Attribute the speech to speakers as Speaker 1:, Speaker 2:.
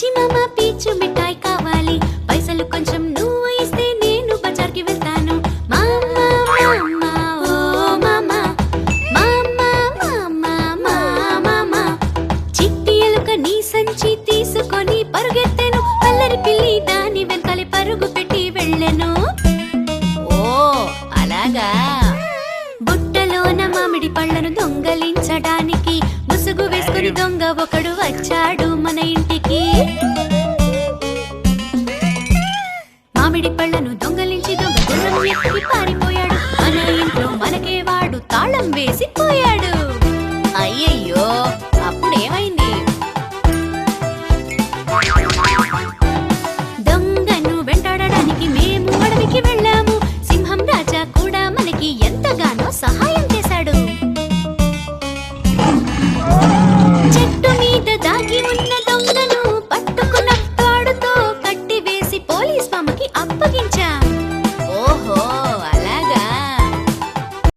Speaker 1: పిచ్చి మామ పీచు మిఠాయి కావాలి. పైసలు కొంచెం నువ్వు ఇస్తే నేను బజార్కి వెళ్తాను. చిట్టి ఎలుక నీ సంచి తీసుకొని పరుగెత్తాను. అల్లరి పిల్లి దాని వెనకాలి పరుగు పెట్టి వెళ్ళాను.
Speaker 2: ఓ అలాగా?
Speaker 1: బుట్టలోన మామిడి పళ్ళను దొంగలించడానికి ముసుగు వేసుకుని దొంగ ఒకడు వచ్చాడు మన ఇంటికి. మామిడి పళ్ళను దొంగలించి దొంగ పారిపోయాడు. మన ఇంట్లో మనకే వాడు తాళం వేసి పోయాడు.
Speaker 2: అయ్యయ్యో అప్పుడేమైంది?
Speaker 1: దొంగను వెంటాడడానికి మేము అడవికి వెళ్ళాము. సింహం రాజా కూడా మనకి ఎంతగానో సహాయం చేశాడు. చెట్టు మీద దాగి ఉన్న దొంగను పట్టుకున్న తాడుతో కట్టి వేసి పోలీస్ మామకి